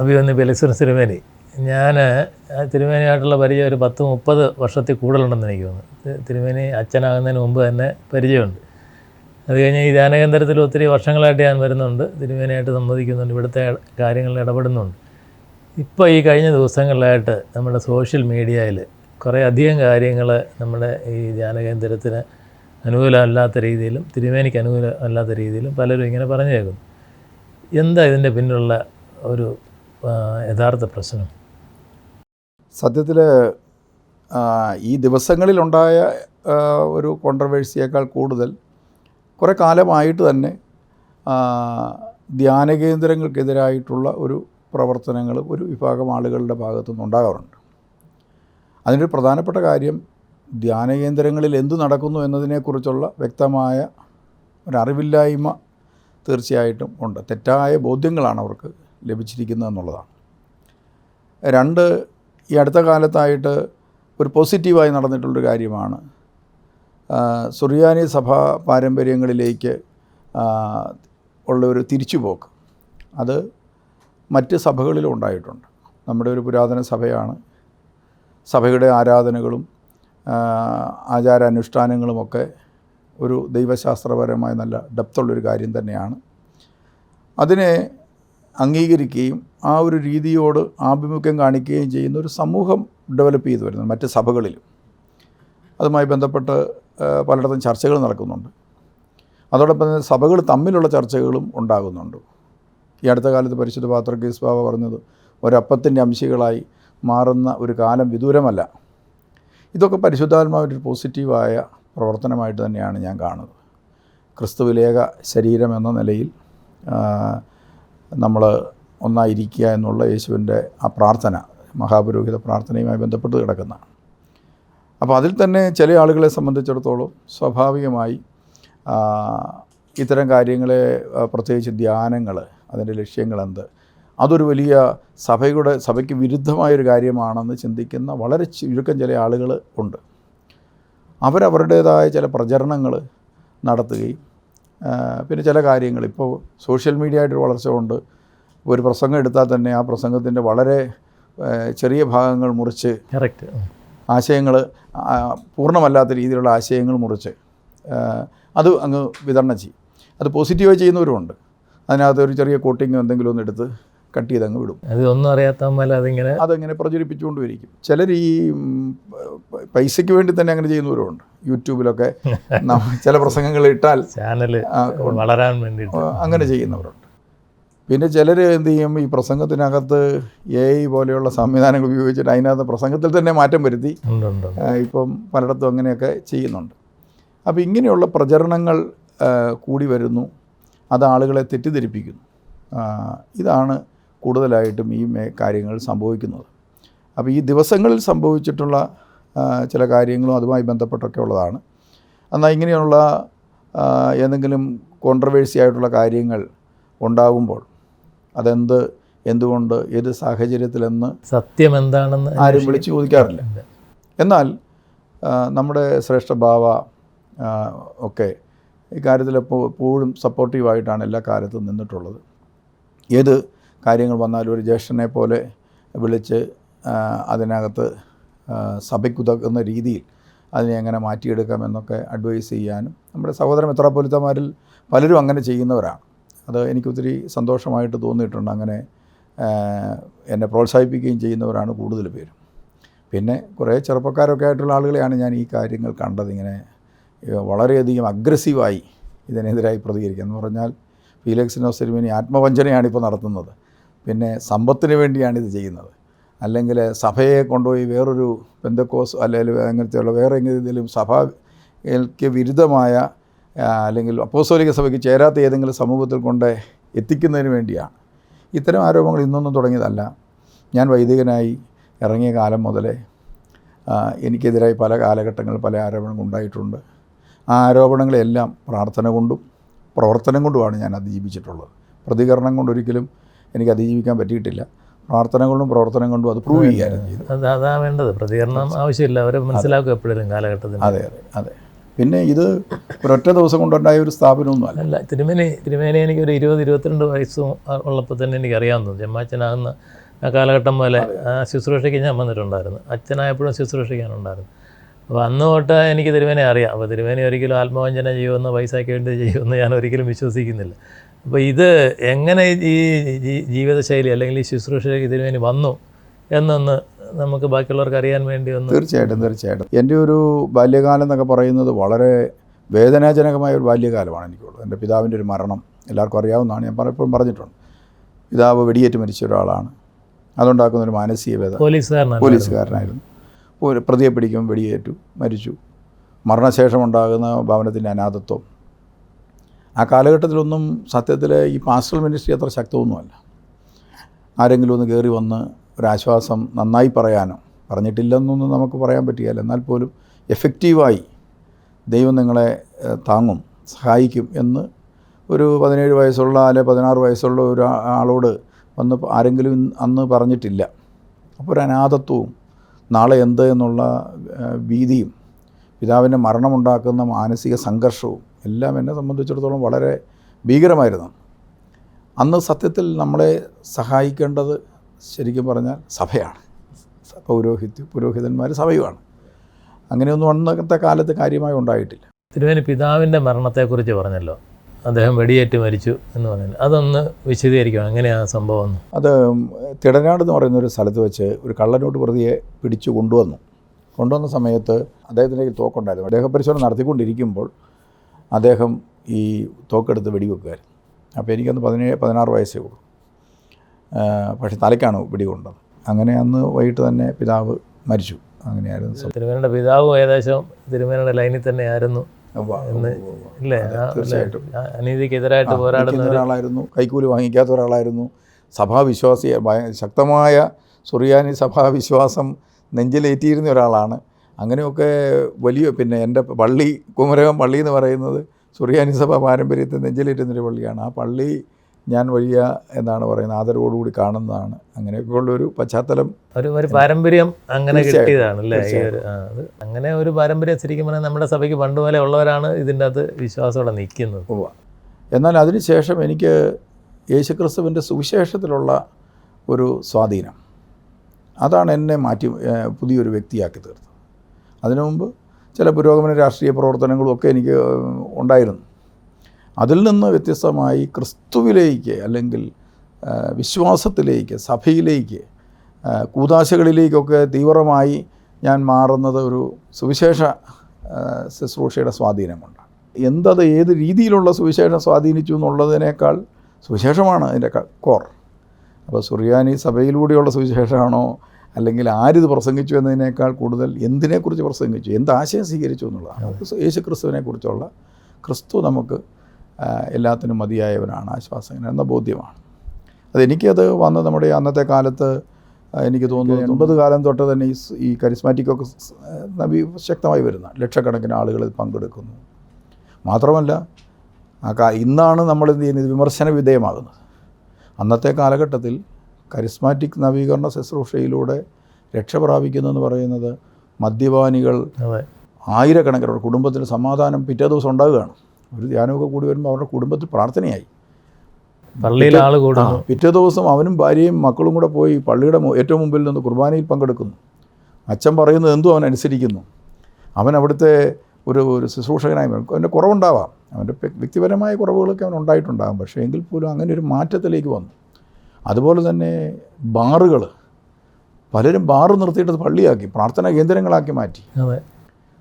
അഭിമന്യു ബലീശ്വരൻ തിരുമേനി. ഞാൻ തിരുമേനിയായിട്ടുള്ള പരിചയം ഒരു പത്ത് മുപ്പത് വർഷത്തിൽ കൂടുതലുണ്ടെന്ന് എനിക്ക് തോന്നുന്നു. തിരുമേനി അച്ഛനാകുന്നതിന് മുമ്പ് തന്നെ പരിചയമുണ്ട്. അത് കഴിഞ്ഞ് ഈ ധ്യാനകേന്ദ്രത്തിൽ ഒത്തിരി വർഷങ്ങളായിട്ട് ഞാൻ വരുന്നുണ്ട്. തിരുമേനിയായിട്ട് സംവദിക്കുന്നുണ്ട്. ഇവിടുത്തെ കാര്യങ്ങളിൽ ഇടപെടുന്നുണ്ട്. ഇപ്പോൾ ഈ കഴിഞ്ഞ ദിവസങ്ങളിലായിട്ട് നമ്മുടെ സോഷ്യൽ മീഡിയയിൽ കുറേ അധികം കാര്യങ്ങൾ നമ്മുടെ ഈ ധ്യാനകേന്ദ്രത്തിന് അനുകൂലമല്ലാത്ത രീതിയിലും തിരുമേനിക്ക് അനുകൂലമല്ലാത്ത രീതിയിലും പലരും ഇങ്ങനെ പറഞ്ഞു കേൾക്കുന്നു എന്താ ഇതിന്റെ പിന്നിലുള്ള ഒരു യഥാർത്ഥ പ്രശ്നം. സത്യത്തിൽ ഈ ദിവസങ്ങളിലുണ്ടായ ഒരു കോൺട്രവേഴ്സിയേക്കാൾ കൂടുതൽ കുറേ കാലമായിട്ട് തന്നെ ധ്യാന കേന്ദ്രങ്ങൾക്കെതിരായിട്ടുള്ള ഒരു പ്രവർത്തനങ്ങൾ ഒരു വിഭാഗം ആളുകളുടെ ഭാഗത്തു നിന്നുണ്ടാകാറുണ്ട് അതിനൊരു പ്രധാനപ്പെട്ട കാര്യം ധ്യാന കേന്ദ്രങ്ങളിൽ എന്തു നടക്കുന്നു എന്നതിനെക്കുറിച്ചുള്ള വ്യക്തമായ ഒരറിവില്ലായ്മ തീർച്ചയായിട്ടും ഉണ്ട്. തെറ്റായ ബോധ്യങ്ങളാണ് അവർക്ക് ലഭിച്ചിരിക്കുന്നത് എന്നുള്ളതാണ്. രണ്ട് ഈ അടുത്ത കാലത്തായിട്ട് ഒരു പോസിറ്റീവായി നടന്നിട്ടുള്ളൊരു കാര്യമാണ്. സുറിയാനി സഭാ പാരമ്പര്യങ്ങളിലേക്ക് ഉള്ള ഒരു തിരിച്ചുപോക്ക്. അത് മറ്റ് സഭകളിലും ഉണ്ടായിട്ടുണ്ട്. നമ്മുടെ ഒരു പുരാതന സഭയാണ്. സഭയുടെ ആരാധനകളും ആചാരാനുഷ്ഠാനങ്ങളുമൊക്കെ ഒരു ദൈവശാസ്ത്രപരമായ നല്ല ഡെപ്തുള്ളൊരു കാര്യം തന്നെയാണ്. അതിനെ അംഗീകരിക്കുകയും ആ ഒരു രീതിയോട് ആഭിമുഖ്യം കാണിക്കുകയും ചെയ്യുന്ന ഒരു സമൂഹം ഡെവലപ്പ് ചെയ്തു വരുന്നത് മറ്റ് സഭകളിലും. അതുമായി ബന്ധപ്പെട്ട് പലയിടത്തും ചർച്ചകൾ നടക്കുന്നുണ്ട്. അതോടൊപ്പം തന്നെ സഭകൾ തമ്മിലുള്ള ചർച്ചകളും ഉണ്ടാകുന്നുണ്ട്. ഈ അടുത്ത കാലത്ത് പരിശുദ്ധ പാത്രക്കേസ് ബാബ പറഞ്ഞത് ഒരപ്പത്തിന്റെ അംശികളായി മാറുന്ന ഒരു കാലം വിദൂരമല്ല. ഇതൊക്കെ പരിശുദ്ധാത്മാവിന്റെ ഒരു പോസിറ്റീവായ പ്രവർത്തനമായിട്ട് തന്നെയാണ് ഞാൻ കാണുന്നത്. ക്രിസ്തുവിലേക ശരീരം എന്ന നിലയിൽ നമ്മൾ ഒന്നായിരിക്കുക എന്നുള്ള യേശുവിന്റെ ആ പ്രാർത്ഥന മഹാപുരോഹിത പ്രാർത്ഥനയുമായി ബന്ധപ്പെട്ട് കിടക്കുന്ന. അപ്പോൾ അതിൽ തന്നെ ചില ആളുകളെ സംബന്ധിച്ചിടത്തോളം സ്വാഭാവികമായി ഇത്തരം കാര്യങ്ങളെ പ്രത്യേകിച്ച് ധ്യാനങ്ങൾ അതിന്റെ ലക്ഷ്യങ്ങളെന്ത് അതൊരു വലിയ സഭയുടെ സഭയ്ക്ക് വിരുദ്ധമായൊരു കാര്യമാണെന്ന് ചിന്തിക്കുന്ന വളരെ ചുരുക്കം ചില ആളുകൾ ഉണ്ട്. അവരവരുടേതായ ചില പ്രചരണങ്ങൾ നടത്തുകയും പിന്നെ ചില കാര്യങ്ങൾ. ഇപ്പോൾ സോഷ്യൽ മീഡിയ ആയിട്ടൊരു വളർച്ച കൊണ്ട് ഒരു പ്രസംഗം എടുത്താൽ തന്നെ ആ പ്രസംഗത്തിന്റെ വളരെ ചെറിയ ഭാഗങ്ങൾ മുറിച്ച് കറക്റ്റ്. ആശയങ്ങൾ പൂർണമല്ലാത്ത രീതിയിലുള്ള ആശയങ്ങൾ മുറിച്ച് അത് അങ്ങ് വിതരണം ചെയ്യും. അത് പോസിറ്റീവായി ചെയ്യുന്നവരുമുണ്ട് അതിനകത്ത് ഒരു ചെറിയ കോട്ടിങ് എന്തെങ്കിലും ഒന്ന് എടുത്ത് കട്ട് ചെയ്ത് അങ്ങ് വിടും. അത് ഒന്നും അറിയാത്തമ്മല അതിങ്ങനെ അതങ്ങനെ പ്രചരിപ്പിച്ചുകൊണ്ടിരിക്കും ചിലർ ഈ പൈസയ്ക്ക് വേണ്ടി തന്നെ അങ്ങനെ ചെയ്യുന്നവരുമുണ്ട് യൂട്യൂബിലൊക്കെ ചില പ്രസംഗങ്ങൾ ഇട്ടാൽ ചാനൽ വളരാൻ വേണ്ടി അങ്ങനെ ചെയ്യുന്നവരുണ്ട്. പിന്നെ ചിലർ എന്ത് ചെയ്യും ഈ പ്രസംഗത്തിനകത്ത് എ ഐ പോലെയുള്ള സംവിധാനങ്ങൾ ഉപയോഗിച്ചിട്ട് അതിനകത്ത് പ്രസംഗത്തിൽ തന്നെ മാറ്റം വരുത്തി ഇപ്പം പലയിടത്തും അങ്ങനെയൊക്കെ ചെയ്യുന്നുണ്ട്. അപ്പോൾ ഇങ്ങനെയുള്ള പ്രചരണങ്ങൾ കൂടി വരുന്നു. അത് ആളുകളെ തെറ്റിദ്ധരിപ്പിക്കുന്നു. ഇതാണ് കൂടുതലായിട്ടും ഈ കാര്യങ്ങൾ സംഭവിക്കുന്നത്. അപ്പോൾ ഈ ദിവസങ്ങളിൽ സംഭവിച്ചിട്ടുള്ള ചില കാര്യങ്ങളും അതുമായി ബന്ധപ്പെട്ടൊക്കെ ഉള്ളതാണ്. എന്നാൽ ഇങ്ങനെയുള്ള എന്തെങ്കിലും ഏതെങ്കിലും കോൺട്രവേഴ്സി ആയിട്ടുള്ള കാര്യങ്ങൾ ഉണ്ടാകുമ്പോൾ അതെന്ത് എന്തുകൊണ്ട് ഏത് സാഹചര്യത്തിലെന്ന് സത്യം എന്താണെന്ന് ആരും വിളിച്ചു ചോദിക്കാറില്ല. എന്നാൽ നമ്മുടെ ശ്രേഷ്ഠ ഭാവ ഒക്കെ ഇക്കാര്യത്തിൽ എപ്പോൾ എപ്പോഴും സപ്പോർട്ടീവായിട്ടാണ് എല്ലാ കാര്യത്തും നിന്നിട്ടുള്ളത്. ഏത് കാര്യങ്ങൾ വന്നാലും ഒരു ജ്യേഷ്ഠനെ പോലെ വിളിച്ച് അതിനകത്ത് സഭയ്ക്കുതകുന്ന രീതിയിൽ അതിനെ എങ്ങനെ മാറ്റിയെടുക്കാം എന്നൊക്കെ അഡ്വൈസ് ചെയ്യാനും നമ്മുടെ സഹോദര മെത്രാപ്പൊലിത്തമാരിൽ പലരും അങ്ങനെ ചെയ്യുന്നവരാണ്. അത് എനിക്ക് ഒത്തിരി സന്തോഷമായിട്ട് തോന്നിയിട്ടുണ്ട്. അങ്ങനെ എന്നെ പ്രോത്സാഹിപ്പിക്കുകയും ചെയ്യുന്നവരാണ് കൂടുതൽ പേരും. പിന്നെ കുറേ ചെറുപ്പക്കാരൊക്കെ ആയിട്ടുള്ള ആളുകളെയാണ് ഞാൻ ഈ കാര്യങ്ങൾ കണ്ടത്. ഇങ്ങനെ വളരെയധികം അഗ്രസീവായി ഇതിനെതിരായി പ്രതികരിക്കുക എന്ന് പറഞ്ഞാൽ ഫീലക്സിനോ സെരുമിനി ആത്മവഞ്ചനയാണ് ഇപ്പോൾ നടത്തുന്നത്. പിന്നെ സമ്പത്തിന് വേണ്ടിയാണ് ഇത് ചെയ്യുന്നത്. അല്ലെങ്കിൽ സഭയെ കൊണ്ടുപോയി വേറൊരു പെന്തക്കോസ് അല്ലെങ്കിൽ അങ്ങനത്തെയുള്ള വേറെ എന്തെങ്കിലും സഭയ്ക്ക് വിരുദ്ധമായ അല്ലെങ്കിൽ അപ്പോസ്തോലിക സഭയ്ക്ക് ചേരാത്ത ഏതെങ്കിലും സമൂഹത്തിൽ കൊണ്ട് എത്തിക്കുന്നതിന് വേണ്ടിയാണ്. ഇത്തരം ആരോപണങ്ങൾ ഇന്നൊന്നും തുടങ്ങിയതല്ല. ഞാൻ വൈദികനായി ഇറങ്ങിയ കാലം മുതലേ എനിക്കെതിരായി പല കാലഘട്ടങ്ങളിൽ പല ആരോപണങ്ങൾ ഉണ്ടായിട്ടുണ്ട്. ആ ആരോപണങ്ങളെല്ലാം പ്രാർത്ഥന കൊണ്ടും പ്രവർത്തനം കൊണ്ടുമാണ് ഞാൻ അതിജീവിച്ചിട്ടുള്ളത്. പ്രതികരണം കൊണ്ടൊരിക്കലും എനിക്ക് അതിജീവിക്കാൻ പറ്റിയിട്ടില്ല. പ്രാർത്ഥന കൊണ്ടും പ്രവർത്തനം കൊണ്ടും അത് പ്രൂവ് ചെയ്യാനും ചെയ്തു അതാ വേണ്ടത്. പ്രതികരണം ആവശ്യമില്ല. അവരെ മനസ്സിലാക്കുക എപ്പോഴും കാലഘട്ടത്തിൽ അതെ അതെ അതെ. പിന്നെ ഇത് ഒരൊറ്റ ദിവസം കൊണ്ടുണ്ടായ ഒരു സ്ഥാപനമൊന്നും അല്ല തിരുമേനി തിരുമേനി എനിക്ക് ഒരു ഇരുപത് ഇരുപത്തിരണ്ട് വയസ്സും ഉള്ളപ്പോൾ തന്നെ എനിക്ക് അറിയാൻ തോന്നി ജമ്മാച്ചനാകുന്ന ആ കാലഘട്ടം പോലെ ആ ശുശ്രൂഷയ്ക്ക് ഞാൻ വന്നിട്ടുണ്ടായിരുന്നു. അച്ഛനായപ്പോഴും ശുശ്രൂഷിക്കാനുണ്ടായിരുന്നു അപ്പോൾ അന്ന് തൊട്ട് എനിക്ക് തിരുമേനെ അറിയാം. അപ്പോൾ തിരുമേനി ഒരിക്കലും ആത്മവഞ്ചന ചെയ്യുമെന്ന് പൈസയ്ക്ക് വേണ്ടി ചെയ്യുമെന്ന് ഞാൻ ഒരിക്കലും വിശ്വസിക്കുന്നില്ല. അപ്പോൾ ഇത് എങ്ങനെ ഈ ജീവിതശൈലി അല്ലെങ്കിൽ ഈ ശുശ്രൂഷ ഇതിനു വേണ്ടി വന്നു എന്നൊന്ന് നമുക്ക് ബാക്കിയുള്ളവർക്ക് അറിയാൻ വേണ്ടി ഒന്ന് തീർച്ചയായിട്ടും തീർച്ചയായിട്ടും. എന്റെ ഒരു ബാല്യകാലം എന്നൊക്കെ പറയുന്നത് വളരെ വേദനാജനകമായ ഒരു ബാല്യകാലമാണ് എനിക്കുള്ളത്. എന്റെ പിതാവിന്റെ ഒരു മരണം എല്ലാവർക്കും അറിയാവുന്നതാണ്. ഞാൻ പലപ്പോഴും പറഞ്ഞിട്ടുണ്ട്. പിതാവ് വെടിയേറ്റ് മരിച്ച ഒരാളാണ്. അതുണ്ടാക്കുന്ന ഒരു മാനസിക വേദന. പോലീസുകാരനാണ് പോലീസുകാരനായിരുന്നു. പ്രതിയെ പിടിക്കും വെടിയേറ്റു മരിച്ചു. മരണശേഷം ഉണ്ടാകുന്ന ഭവനത്തിന്റെ അനാഥത്വം ആ കാലഘട്ടത്തിലൊന്നും സത്യത്തിൽ ഈ പാസ്റ്റൽ മിനിസ്ട്രി അത്ര ശക്തമൊന്നുമല്ല. ആരെങ്കിലും ഒന്ന് കയറി വന്ന് ഒരാശ്വാസം നന്നായി പറയാനോ പറഞ്ഞിട്ടില്ലെന്നൊന്നും നമുക്ക് പറയാൻ പറ്റുകയില്ല. എന്നാൽ പോലും എഫക്റ്റീവായി ദൈവം നിങ്ങളെ താങ്ങും സഹായിക്കും എന്ന് ഒരു പതിനേഴ് വയസ്സുള്ള അല്ലെ പതിനാറ് വയസ്സുള്ള ഒരു ആളോട് വന്ന് ആരെങ്കിലും അന്ന് പറഞ്ഞിട്ടില്ല. അപ്പോൾ ഒരു അനാഥത്വവും നാളെ എന്ത് എന്നുള്ള ഭീതിയും പിതാവിന്റെ മരണമുണ്ടാക്കുന്ന മാനസിക സംഘർഷവും എല്ലാം എന്നെ സംബന്ധിച്ചിടത്തോളം വളരെ ഭീകരമായിരുന്നു. അന്ന് സത്യത്തിൽ നമ്മളെ സഹായിക്കേണ്ടത് ശരിക്കും പറഞ്ഞാൽ സഭയാണ്. പൗരോഹിത്യ പുരോഹിതന്മാർ സഭയുമാണ്. അങ്ങനെയൊന്നും അന്നത്തെ കാലത്ത് കാര്യമായി ഉണ്ടായിട്ടില്ല. തിരുമേനി പിതാവിന്റെ മരണത്തെക്കുറിച്ച് പറഞ്ഞല്ലോ. അദ്ദേഹം വെടിയേറ്റ് മരിച്ചു എന്ന് പറഞ്ഞു അതൊന്ന് വിശദീകരിക്കണം. എങ്ങനെയാണ് സംഭവം ഒന്ന് അത് തിടനാട് എന്ന് പറയുന്ന ഒരു സ്ഥലത്ത് വെച്ച് ഒരു കള്ളനോട്ട് പ്രതിയെ പിടിച്ചു കൊണ്ടുവന്നു. കൊണ്ടുവന്ന സമയത്ത് അദ്ദേഹത്തിന്റെ തോക്കുണ്ടായിരുന്നു. അദ്ദേഹ പരിശോധന നടത്തിക്കൊണ്ടിരിക്കുമ്പോൾ അദ്ദേഹം ഈ തോക്കെടുത്ത് വെടിവെക്കുമായിരുന്നു. അപ്പോൾ എനിക്കന്ന് പതിനേഴ് പതിനാറ് വയസ്സേ ഉള്ളൂ. പക്ഷെ തലയ്ക്കാണ് വെടികൊണ്ടത്. അങ്ങനെ അന്ന് വൈകിട്ട് തന്നെ പിതാവ് മരിച്ചു. അങ്ങനെയായിരുന്നു തിരുമേനയുടെ പിതാവ് ഏകദേശം തിരുമേനയുടെ ലൈനിൽ തന്നെയായിരുന്നു. ഇല്ലേ? തീർച്ചയായിട്ടും. അനീതിക്കെതിരായിട്ട് പോരാടുന്ന ഒരാളായിരുന്നു. കൈക്കൂലി വാങ്ങിക്കാത്ത ഒരാളായിരുന്നു. സഭാവിശ്വാസി ശക്തമായ സുറിയാനി സഭാവിശ്വാസം നെഞ്ചിലേറ്റിയിരുന്ന ഒരാളാണ്. അങ്ങനെയൊക്കെ വലിയ പിന്നെ എന്റെ പള്ളി കുമരകം പള്ളി എന്ന് പറയുന്നത് സുറിയാനി സഭ പാരമ്പര്യത്തെ നെഞ്ചിലേറ്റുന്നൊരു പള്ളിയാണ്. ആ പള്ളി ഞാൻ വലിയ എന്താണ് പറയുന്നത് ആദരവോടുകൂടി കാണുന്നതാണ്. അങ്ങനെയൊക്കെയുള്ളൊരു പശ്ചാത്തലം ഒരു ഒരു പാരമ്പര്യം അങ്ങനെ. കിട്ടിയതാണ് അല്ലേ? ഒരു അങ്ങനെ ഒരു പാരമ്പര്യം ശരിക്കും പറഞ്ഞാൽ നമ്മുടെ സഭയ്ക്ക് പണ്ട് പോലെ ഉള്ളവരാണ് ഇതിന്റെ അകത്ത് വിശ്വാസത്തോടെ നിൽക്കുന്നത്. എന്നാൽ അതിനുശേഷം എനിക്ക് യേശുക്രിസ്തുവിന്റെ സുവിശേഷത്തിലുള്ള ഒരു സ്വാധീനം. അതാണ് എന്നെ മാറ്റി പുതിയൊരു വ്യക്തിയാക്കി തീർത്തത്. അതിനു മുമ്പ് ചില പുരോഗമന രാഷ്ട്രീയ പ്രവർത്തനങ്ങളും ഒക്കെ എനിക്ക് ഉണ്ടായിരുന്നു. അതിൽ നിന്ന് വ്യത്യസ്തമായി ക്രിസ്തുവിലേക്ക് അല്ലെങ്കിൽ വിശ്വാസത്തിലേക്ക് സഭയിലേക്ക് കൂതാശകളിലേക്കൊക്കെ തീവ്രമായി ഞാൻ മാറുന്നത് ഒരു സുവിശേഷ ശുശ്രൂഷയുടെ സ്വാധീനം കൊണ്ടാണ് എന്തത് ഏത് രീതിയിലുള്ള സുവിശേഷം സ്വാധീനിച്ചു എന്നുള്ളതിനേക്കാൾ സുവിശേഷമാണ് അതിന്റെ കോർ. അപ്പോൾ സുറിയാനി സഭയിലൂടെയുള്ള സുവിശേഷമാണോ അല്ലെങ്കിൽ ആരിത് പ്രസംഗിച്ചു എന്നതിനേക്കാൾ കൂടുതൽ എന്തിനെക്കുറിച്ച് പ്രസംഗിച്ചു എന്ത് ആശയം സ്വീകരിച്ചു എന്നുള്ളതാണ് യേശു ക്രിസ്തുവിനെ കുറിച്ചുള്ള ക്രിസ്തു നമുക്ക് എല്ലാത്തിനും മതിയായവനാണ് ആശ്വാസകൻ എന്ന ബോധ്യമാണ്. അതെനിക്കത് വന്ന് നമ്മുടെ അന്നത്തെ കാലത്ത് എനിക്ക് തോന്നുന്നു എൺപത് കാലം തൊട്ട് തന്നെ ഈ ഈ കരിസ്മാറ്റിക്കൊക്കെ നബി ശക്തമായി വരുന്ന ലക്ഷക്കണക്കിന് ആളുകൾ പങ്കെടുക്കുന്നു. മാത്രമല്ല ആ കാ ഇന്നാണ് നമ്മൾ എന്ത് ചെയ്യുന്നത്? വിമർശന വിധേയമാകുന്നത്. അന്നത്തെ കാലഘട്ടത്തിൽ കരിസ്മാറ്റിക് നവീകരണ ശുശ്രൂഷയിലൂടെ രക്ഷ പ്രാപിക്കുന്നതെന്ന് പറയുന്നത് മദ്യപാനികൾ ആയിരക്കണക്കിന് അവരുടെ കുടുംബത്തിന് സമാധാനം പിറ്റേ ദിവസം ഉണ്ടാവുകയാണ്. ഒരു ധ്യാനമൊക്കെ കൂടി വരുമ്പോൾ അവരുടെ കുടുംബത്തിൽ പ്രാർത്ഥനയായി. പള്ളിയിൽ ആൾ കൂടുന്നു. പിറ്റേ ദിവസം അവനും ഭാര്യയും മക്കളും കൂടെ പോയി പള്ളിയുടെ ഏറ്റവും മുമ്പിൽ നിന്ന് കുർബാനയിൽ പങ്കെടുക്കുന്നു. അച്ഛൻ പറയുന്നത് എന്തും അവൻ അനുസരിക്കുന്നു. അവൻ അവിടുത്തെ ഒരു ഒരു ശുശ്രൂഷകനായി അവന്റെ കുറവുണ്ടാവാം. അവന്റെ വ്യക്തിപരമായ കുറവുകളൊക്കെ അവൻ ഉണ്ടായിട്ടുണ്ടാകും പക്ഷേ എങ്കിൽ പോലും അങ്ങനെ ഒരു മാറ്റത്തിലേക്ക് വന്നു. അതുപോലെ തന്നെ ബാറുകൾ പലരും ബാറ് നിർത്തിയിട്ട് പള്ളിയാക്കി പ്രാർത്ഥനാ കേന്ദ്രങ്ങളാക്കി മാറ്റി. അതെ.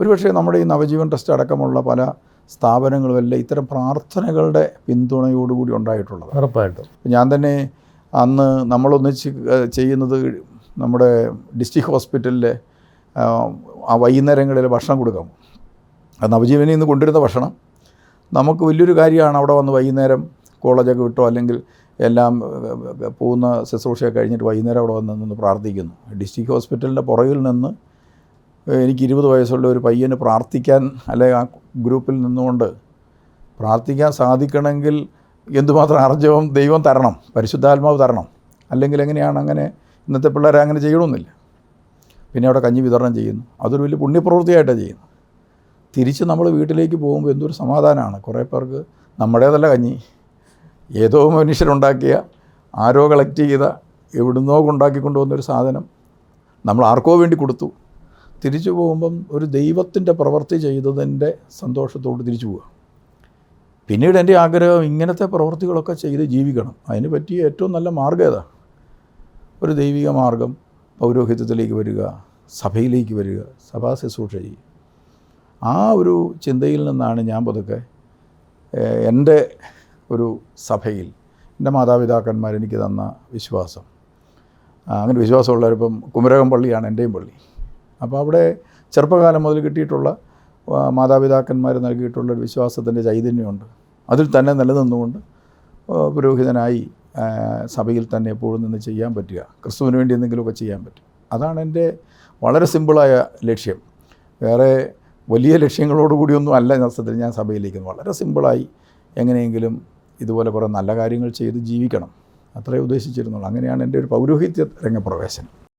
ഒരുപക്ഷെ നമ്മുടെ ഈ നവജീവൻ ട്രസ്റ്റ് അടക്കമുള്ള പല സ്ഥാപനങ്ങളുമെല്ലാം ഇത്തരം പ്രാർത്ഥനകളുടെ പിന്തുണയോടുകൂടി ഉണ്ടായിട്ടുള്ളത്. ഉറപ്പായിട്ടും. ഞാൻ തന്നെ അന്ന് നമ്മളൊന്നിച്ച് ചെയ്യുന്നത് നമ്മുടെ ഡിസ്ട്രിക്ട് ഹോസ്പിറ്റലിലെ ആ വൈകുന്നേരങ്ങളിൽ ഭക്ഷണം കൊടുക്കാം. അത് നവജീവനിൽ നിന്ന് കൊണ്ടുവരുന്ന ഭക്ഷണം. നമുക്ക് വലിയൊരു കാര്യമാണ് അവിടെ വന്ന് വൈകുന്നേരം കോളേജൊക്കെ വിട്ടോ അല്ലെങ്കിൽ എല്ലാം പോകുന്ന ശുശ്രൂഷയൊക്കെ കഴിഞ്ഞിട്ട് വൈകുന്നേരം അവിടെ വന്ന് നിന്ന് പ്രാർത്ഥിക്കുന്നു. ഡിസ്ട്രിക്ട് ഹോസ്പിറ്റലിന്റെ പുറകിൽ നിന്ന് എനിക്ക് ഇരുപത് വയസ്സുള്ള ഒരു പയ്യന് പ്രാർത്ഥിക്കാൻ അല്ലെ ആ ഗ്രൂപ്പിൽ നിന്നുകൊണ്ട് പ്രാർത്ഥിക്കാൻ സാധിക്കണമെങ്കിൽ എന്തുമാത്രം അർജവം ദൈവം തരണം പരിശുദ്ധാത്മാവ് തരണം. അല്ലെങ്കിൽ എങ്ങനെയാണ് അങ്ങനെ ഇന്നത്തെ പിള്ളേരെ അങ്ങനെ ചെയ്യണമെന്നില്ല. പിന്നെ അവിടെ കഞ്ഞി വിതരണം ചെയ്യുന്നു. അതൊരു വലിയ പുണ്യപ്രവൃത്തിയായിട്ടാണ് ചെയ്യുന്നത്. തിരിച്ച് നമ്മൾ വീട്ടിലേക്ക് പോകുമ്പോൾ എന്തൊരു സമാധാനമാണ്. കുറേ പേർക്ക് നമ്മുടേതല്ല കഞ്ഞി. ഏതോ മനുഷ്യരുണ്ടാക്കിയ ആരോ കളക്ട് ചെയ്ത എവിടുന്നോ ഉണ്ടാക്കി കൊണ്ടുവന്നൊരു സാധനം നമ്മൾ ആർക്കോ വേണ്ടി കൊടുത്തു. തിരിച്ചു പോകുമ്പം ഒരു ദൈവത്തിന്റെ പ്രവൃത്തി ചെയ്തതിന്റെ സന്തോഷത്തോട് തിരിച്ചു പോവുക. പിന്നീട് എന്റെ ആഗ്രഹം ഇങ്ങനത്തെ പ്രവൃത്തികളൊക്കെ ചെയ്ത് ജീവിക്കണം. അതിന് പറ്റിയ ഏറ്റവും നല്ല മാർഗം ഏതാ? ഒരു ദൈവിക മാർഗം പൗരോഹിത്യത്തിലേക്ക് വരിക സഭയിലേക്ക് വരിക സഭാ ശുശ്രൂഷ ചെയ്യുക. ആ ഒരു ചിന്തയിൽ നിന്നാണ് ഞാൻ പതുക്കെ എന്റെ ഒരു സഭയിൽ. എന്റെ മാതാപിതാക്കന്മാർ എനിക്ക് തന്ന വിശ്വാസം. അങ്ങനെ വിശ്വാസമുള്ളവരിപ്പം കുമരകം പള്ളിയാണ് എന്റെയും പള്ളി. അപ്പോൾ അവിടെ ചെറുപ്പകാലം മുതൽ കിട്ടിയിട്ടുള്ള മാതാപിതാക്കന്മാർ നൽകിയിട്ടുള്ള ഒരു വിശ്വാസത്തിന്റെ ചൈതന്യമുണ്ട്. അതിൽ തന്നെ നിലനിന്നുകൊണ്ട് പുരോഹിതനായി സഭയിൽ തന്നെ എപ്പോഴും നിന്ന് ചെയ്യാൻ പറ്റുക. ക്രിസ്തുവിന് വേണ്ടി എന്തെങ്കിലുമൊക്കെ ചെയ്യാൻ പറ്റും. അതാണ് എന്റെ വളരെ സിമ്പിളായ ലക്ഷ്യം. വേറെ വലിയ ലക്ഷ്യങ്ങളോടുകൂടിയൊന്നും അല്ല യഥാർത്ഥത്തിൽ ഞാൻ സഭയിലേക്ക്. വളരെ സിമ്പിളായി എങ്ങനെയെങ്കിലും ഇതുപോലെ കുറേ നല്ല കാര്യങ്ങൾ ചെയ്ത് ജീവിക്കണം. അത്രേ ഉദ്ദേശിച്ചിരുന്നുള്ളൂ. അങ്ങനെയാണ് എന്റെ ഒരു പൗരോഹിത്യ രംഗപ്രവേശനം.